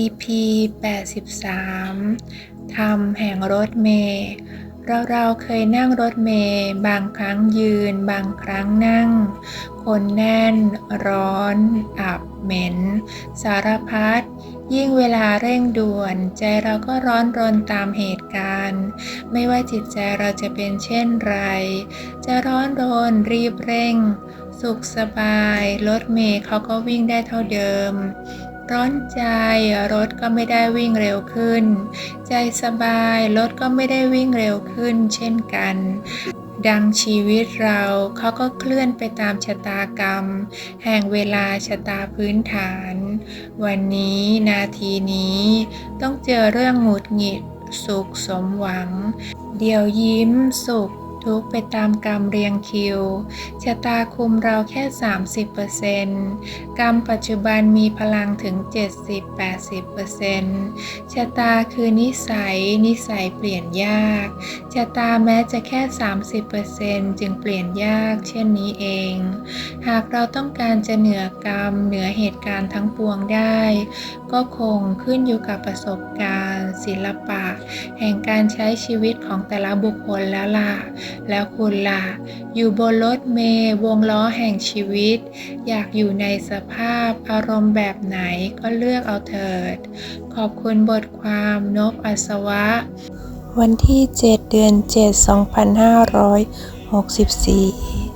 EP 83 ธรรมแห่งรถเมล์เราเราเคยนั่งรถเมล์บางครั้งยืน บางครั้งนั่ง คนแน่น ร้อน อับ เหม็น สารพัดยิ่งเวลาเร่งด่วน ใจเราก็ร้อนรนตามเหตุการณ์ ไม่ว่าจิตใจเราจะเป็นเช่นไร จะร้อนรนรีบเร่ง สุขสบาย รถเมล์เขาก็วิ่งได้เท่าเดิม ร้อนใจรถก็ไม่ได้วิ่งเร็วขึ้น ใจสบายรถก็ไม่ได้วิ่งเร็วขึ้น เช่นกัน ดังชีวิตเราเขาก็เคลื่อนไปตามชะตากรรม แห่งเวลาชะตาพื้นฐาน วันนี้นาทีนี้ต้องเจอเรื่องหงุดหงิดสุขสมหวัง เดี๋ยวยิ้มสุข ทุกข์ไปตามกรรมเรียงคิวชะตาคุมเราแค่ 30%กรรมปัจจุบันมีพลังถึง 70-80%ชะตาคือนิสัย นิสัยเปลี่ยนยากชะตาแม้จะแค่ 30%จึงเปลี่ยนยาก เช่นนี้เอง หากเราต้องการจะเหนือกรรมเหนือเหตุการณ์ทั้งปวงได้ ก็คงขึ้นอยู่กับประสบการณ์ ศิลปะ แห่งการใช้ชีวิตของแต่ละบุคคลแล้วล่ะ แล้วคุณล่ะ อยู่บนรถเมล์วงล้อแห่งชีวิต อยากอยู่ในสภาพอารมณ์แบบไหนก็เลือกเอาเถิด ขอบคุณบทความนบอัศวะ วันที่ 7 เดือน 7 2564